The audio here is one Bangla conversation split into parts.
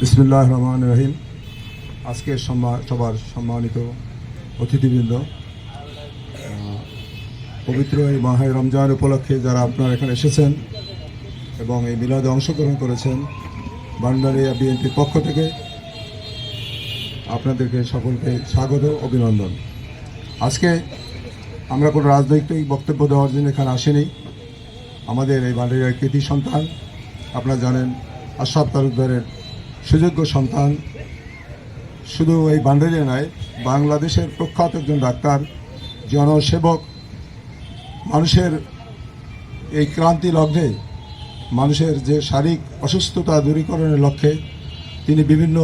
বিসমুল্লাহ রহমান রহিম আজকের সবার সম্মানিত অতিথিবৃন্দ। পবিত্র এই মাহে রমজান উপলক্ষে যারা আপনারা এখানে এসেছেন এবং এই মিলাদে অংশগ্রহণ করেছেন ভান্ডারিয়া বিএনপির পক্ষ থেকে আপনাদেরকে সকলকে স্বাগত, অভিনন্দন। আজকে আমরা কোনো রাজনৈতিক বক্তব্য দেওয়ার জন্য এখানে আসিনি। আমাদের এই ভান্ডারিয়ার কৃতি সন্তান, আপনারা জানেন আশরাফ তালুকদারের সুযোগ্য সন্তান। শুধু এই বান্ডারিয়া নয়, বাংলাদেশের প্রখ্যাত একজন ডাক্তার, জনসেবক, মানুষের এই ক্রান্তি লগ্নে, মানুষের যে শারীরিক অসুস্থতা দূরীকরণের লক্ষ্যে তিনি বিভিন্ন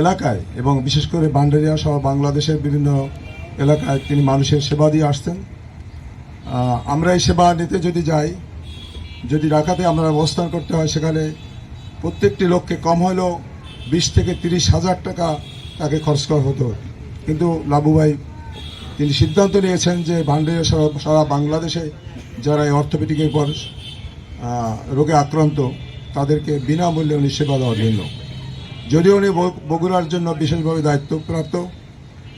এলাকায় এবং বিশেষ করে বান্ডারিয়া সহ বাংলাদেশের বিভিন্ন এলাকায় তিনি মানুষের সেবা দিয়ে আসতেন আমরা এই সেবা নিতে যদি যাই, যদি ঢাকাতে আমরা অবস্থান করতে হয়, সেখানে প্রত্যেকটি লোককে কম হলেও বিশ থেকে তিরিশ হাজার টাকা তাকে খরচ করা হতো। কিন্তু লাবুভাই তিনি সিদ্ধান্ত নিয়েছেন যে ভান্ডারে সারা বাংলাদেশে যারা এই অর্থোপেডিকের পর রোগে আক্রান্ত, তাদেরকে বিনামূল্যে উনি সেবা দেওয়ার জন্য। যদিও উনি বগুড়ার জন্য বিশেষভাবে দায়িত্বপ্রাপ্ত,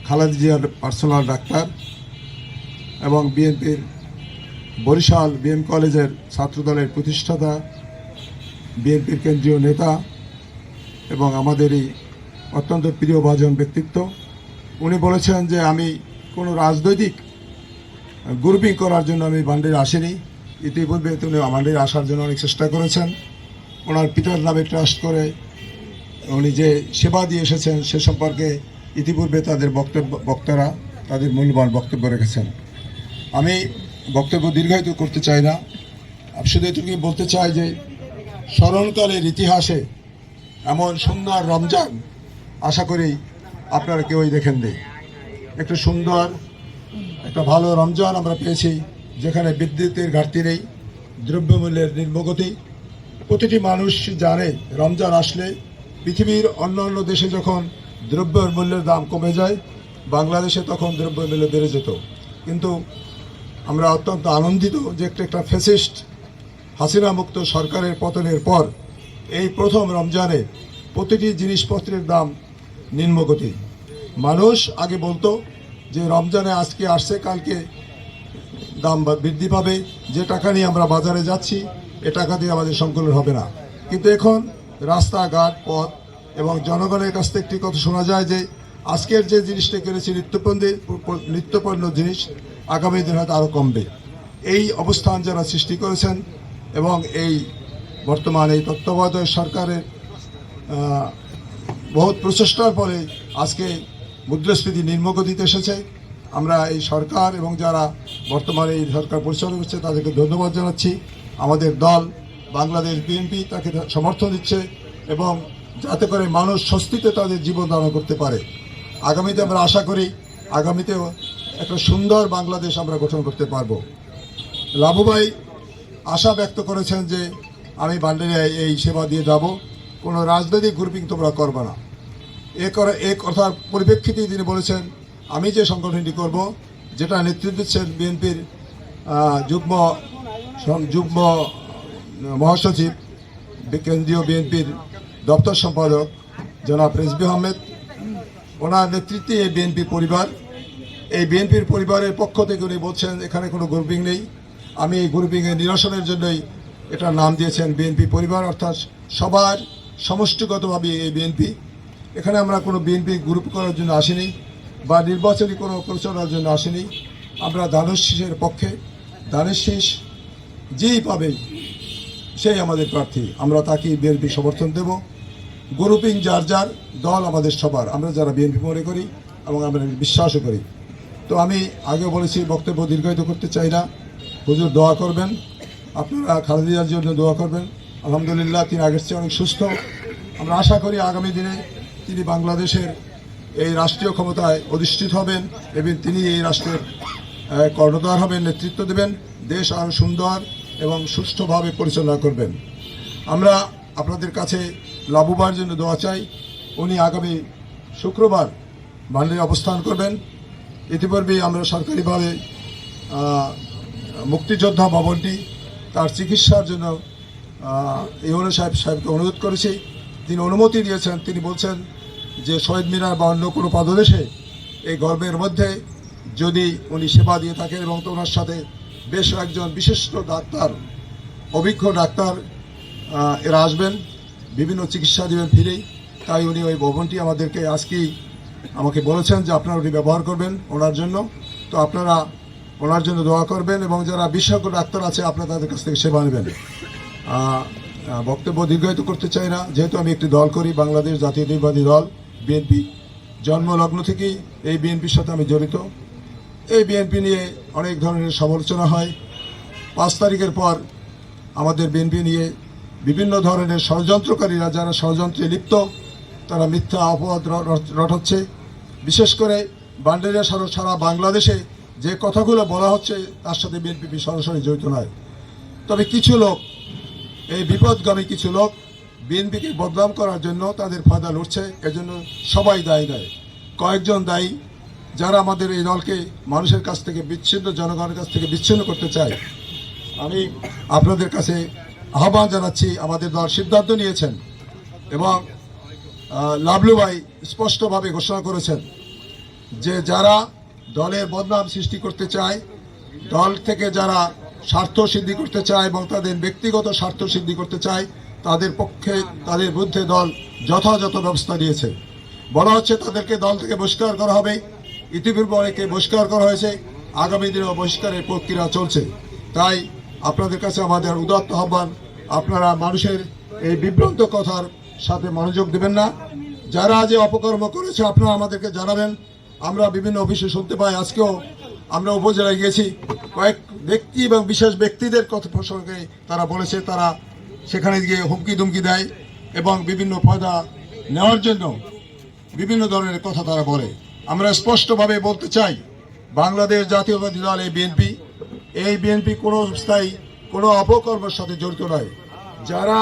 খালেদা জিয়ার পার্সোনাল ডাক্তার এবং বিএনপির বরিশাল বিএম কলেজের ছাত্রদলের প্রতিষ্ঠাতা বিএনপির কেন্দ্রীয় নেতা এবং আমাদেরই অত্যন্ত প্রিয়ভাজন ব্যক্তিত্ব, উনি বলেছেন যে আমি কোনো রাজনৈতিক গ্রুপিং করার জন্য আমি বান্ডির আসিনি। ইতিপূর্বে তিনি বান্ডির আসার জন্য অনেক চেষ্টা করেছেন। ওনার পিতার নামে ট্রাস্ট করে উনি যে সেবা দিয়ে এসেছেন সে সম্পর্কে ইতিপূর্বে তাদের বক্তব্য, বক্তারা তাদের মূল্যবান বক্তব্য রেখেছেন। আমি বক্তব্য দীর্ঘায়িত করতে চাই না। শুধু এটুকুই বলতে চাই যে স্মরণকালের ইতিহাসে এমন সুন্দর রমজান, আশা করি আপনারা কেউই দেখেন নেই একটু সুন্দর, একটা ভালো রমজান আমরা পেয়েছি, যেখানে বিদ্যুতের ঘাটতি নেই, দ্রব্যমূল্যের নির্মগতি প্রতিটি মানুষ জানে রমজান আসলে পৃথিবীর অন্য অন্য দেশে যখন দ্রব্যের মূল্যের দাম কমে যায়, বাংলাদেশে তখন দ্রব্যমূল্য বেড়ে যেত। কিন্তু আমরা অত্যন্ত আনন্দিত যে একটা একটা ফেসিস্ট হাসিনা মুক্ত সরকারের পতনের পর এই প্রথম রমজানে প্রতিটি জিনিসপত্রের দাম নিম্নগতি। মানুষ আগে বলতো যে রমজানে আজকে আসছে, কালকে দাম বৃদ্ধি পাবে। যে টাকা নিয়ে আমরা বাজারে যাচ্ছি, এ টাকা দিয়ে আমাদের সংকলন হবে না। কিন্তু এখন রাস্তাঘাট, পথ এবং জনগণের কাছ থেকে একটি কথা শোনা যায় যে আজকের যে জিনিসটা কিনেছি, নিত্যপণ্য নিত্যপণ্য জিনিস, আগামী দিন হয়তো আরও কমবে। এই অবস্থান যারা সৃষ্টি করেছেন এবং এই বর্তমান এই তত্ত্বাবধায়ক সরকারের বহুত প্রচেষ্টার পরে আজকে মুদ্রাস্ফীতি নিম্নগতিতে এসেছে। আমরা এই সরকার এবং যারা বর্তমানে এই সরকার পরিচালনা করছে তাদেরকে ধন্যবাদ জানাচ্ছি। আমাদের দল বাংলাদেশ বিএনপি তাকে সমর্থন দিচ্ছে এবং যাতে করে মানুষ স্বস্তিতে তাদের জীবন ধারণ করতে পারে। আগামীতে আমরা আশা করি, আগামীতেও একটা সুন্দর বাংলাদেশ আমরা গঠন করতে পারব। লাভুভাই আশা ব্যক্ত করেছেন যে আমি বান্ডেরিয়ায় এই সেবা দিয়ে যাব। কোনো রাজনৈতিক গ্রুপিং তোমরা করবে না। এ করে এ কথার পরিপ্রেক্ষিতে তিনি বলেছেন, আমি যে সংগঠনটি করব, যেটা নেতৃত্ব দিচ্ছেন বিএনপির যুগ্ম যুগ্ম মহাসচিব, কেন্দ্রীয় বিএনপির দপ্তর সম্পাদক জনাব রেজবি আহমেদ। ওনার নেতৃত্বে এই বিএনপি পরিবার। এই বিএনপির পরিবারের পক্ষ থেকে উনি বলছেন, এখানে কোনো গ্রুপিং নেই। আমি এই গ্রুপিংয়ের নিরসনের জন্যই এটার নাম দিয়েছেন বিএনপি পরিবার, অর্থাৎ সবার সমষ্টিগতভাবে এই বিএনপি। এখানে আমরা কোনো বিএনপি গ্রুপ করার জন্য আসিনি বা নির্বাচনী কোনো প্রচারণার জন্য আসিনি। আমরা দানের শীষের পক্ষে শীষ যেই পাবে সেই আমাদের প্রার্থী। আমরা তাকে বিএনপি সমর্থন দেব। গ্রুপিং যার যার, দল আমাদের সবার। আমরা যারা বিএনপি মনে করি এবং আমরা বিশ্বাসও করি। তো আমি আগে বলেছি, বক্তব্য দীর্ঘায়িত করতে চাই না। হুজুর দোয়া করবেন। আপনারা খালেদিয়ার জন্য দোয়া করবেন। আলহামদুলিল্লাহ তিনি আগের চেয়ে অনেক সুস্থ। আমরা আশা করি আগামী দিনে তিনি বাংলাদেশের এই রাষ্ট্রীয় ক্ষমতায় অধিষ্ঠিত হবেন এবং তিনি এই রাষ্ট্রের কর্ণধার হবেন, নেতৃত্ব দেবেন। দেশ আরও সুন্দর এবং সুষ্ঠুভাবে পরিচালনা করবেন। আমরা আপনাদের কাছে লাভুবার জন্য দোয়া চাই। উনি আগামী শুক্রবার ভান্ডারে অবস্থান করবেন। ইতিপূর্বে আমরা সরকারিভাবে মুক্তিযোদ্ধা ভবনটি তার চিকিৎসার জন্য ইউনো সাহেব সাহেবকে অনুরোধ করেছি। তিনি অনুমতি দিয়েছেন। তিনি বলছেন যে শহীদ মিনার বা অন্য কোনো পাদদেশে এই গর্বের মধ্যে যদি উনি সেবা দিয়ে থাকেন এবং তো ওনার সাথে বেশ একজন বিশিষ্ট ডাক্তার, অভিজ্ঞ ডাক্তার এরা আসবেন, বিভিন্ন চিকিৎসা দেবেন ফিরেই। তাই উনি ওই ভবনটি আমাদেরকে আজকেই আমাকে বলেছেন যে আপনারা ওটি ব্যবহার করবেন ওনার জন্য। তো আপনারা ওনার জন্য দোয়া করবেন এবং যারা বিশেষজ্ঞ ডাক্তার আছে, আপনারা তাদের কাছ থেকে সেবা নেবেন। বক্তব্য দীর্ঘায়িত করতে চাই না। যেহেতু আমি একটি দল করি, বাংলাদেশ জাতীয়তাবাদী দল, বিএনপি, জন্মলগ্ন থেকেই এই বিএনপির সাথে আমি জড়িত। এই বিএনপি নিয়ে অনেক ধরনের সমালোচনা হয়। পাঁচ তারিখের পর আমাদের বিএনপি নিয়ে বিভিন্ন ধরনের ষড়যন্ত্রকারীরা, যারা ষড়যন্ত্রে লিপ্ত, তারা মিথ্যা অপবাদ রটাচ্ছে। বিশেষ করে বান্ডেরিয়া সারা বাংলাদেশে যে কথাগুলো বলা হচ্ছে, তার সাথে বিএনপি সরাসরি জড়িত নয় তবে কিছু লোক, এই বিপদগামী কিছু লোক বিএনপিকে বদনাম করার জন্য তাদের ফায়দা লুটছে এজন্য সবাই দায়ী দেয়। কয়েকজন দায়ী, যারা আমাদের এই দলকে মানুষের কাছ থেকে বিচ্ছিন্ন, জনগণের কাছ থেকে বিচ্ছিন্ন করতে চায়। আমি আপনাদের কাছে আহ্বান জানাচ্ছি, আমাদের দল সিদ্ধান্ত নিয়েছেন এবং লাবলু ভাই স্পষ্টভাবে ঘোষণা করেছেন যে যারা দলের বদনাম সৃষ্টি করতে চায়, দল থেকে যারা স্বার্থ সিদ্ধি করতে চায় এবং তাদের ব্যক্তিগত স্বার্থ সিদ্ধি করতে চায়, তাদের পক্ষে, তাদের বিরুদ্ধে দল যথাযথ ব্যবস্থা নিয়েছে। বলা হচ্ছে তাদেরকে দল থেকে বহিষ্কার করা হবে। ইতিপূর্বে অনেকে বহিষ্কার করা হয়েছে। আগামী দিনেও বহিষ্কারের প্রক্রিয়া চলছে। তাই আপনাদের কাছে আমাদের উদাত্ত আহ্বান, আপনারা মানুষের এই বিভ্রান্ত কথার সাথে মনোযোগ দেবেন না। যারা যে অপকর্ম করেছে, আপনারা আমাদেরকে জানাবেন। আমরা বিভিন্ন অফিসে শুনতে পাই, আজকেও আমরা উপজেলায় গেছি কয়েক ব্যক্তি এবং বিশেষ ব্যক্তিদের কথা প্রসঙ্গে তারা বলেছে, তারা সেখানে গিয়ে হুমকি দুমকি দেয় এবং বিভিন্ন পয়দা নেওয়ার জন্য বিভিন্ন ধরনের কথা তারা বলে। আমরা স্পষ্টভাবে বলতে চাই, বাংলাদেশ জাতীয়বাদী দল, এই বিএনপি এই বিএনপি কোনো স্থায়ী, কোনো অপকর্মের সাথে জড়িত নয়। যারা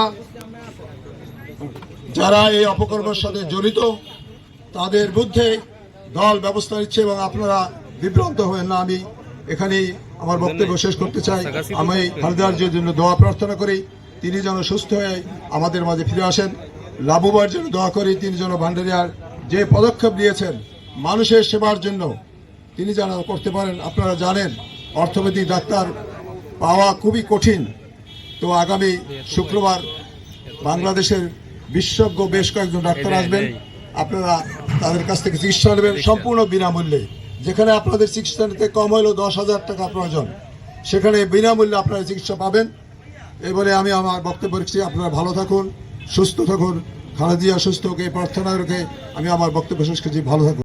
যারা এই অপকর্মের সাথে জড়িত, তাদের বিরুদ্ধে দল ব্যবস্থা নিচ্ছে এবং আপনারা বিভ্রান্ত হবেন না। আমি এখানে আমার বক্তব্য শেষ করতে চাই। আমি খালেদার জন্য দোয়া প্রার্থনা করি। তিনি যেন সুস্থ হয়ে আমাদের মাঝে ফিরে আসেন। লাভবার জন্য দোয়া করি। তিনি যেন ভান্ডারিয়ার যে পদক্ষেপ নিয়েছেন মানুষের সেবার জন্য, তিনি যেন করতে পারেন। আপনারা জানেন অর্থোপেডিক ডাক্তার পাওয়া খুবই কঠিন। তো আগামী শুক্রবার বাংলাদেশের বিশেষজ্ঞ বেশ কয়েকজন ডাক্তার আসবেন। আপনারা তাদের কাছ থেকে চিকিৎসা নেবেন সম্পূর্ণ বিনামূল্যে। যেখানে আপনাদের চিকিৎসা নিতে কম হলেও দশ হাজার টাকা প্রয়োজন সেখানে বিনামূল্যে আপনারা চিকিৎসা পাবেন। এবারে বলে আমি আমার বক্তব্য রেখেছি আপনারা ভালো থাকুন সুস্থ থাকুন খালেদিয়া সুস্থ হোক এই প্রার্থনা রেখে আমি আমার বক্তব্য শেষ করছি ভালো থাকুন।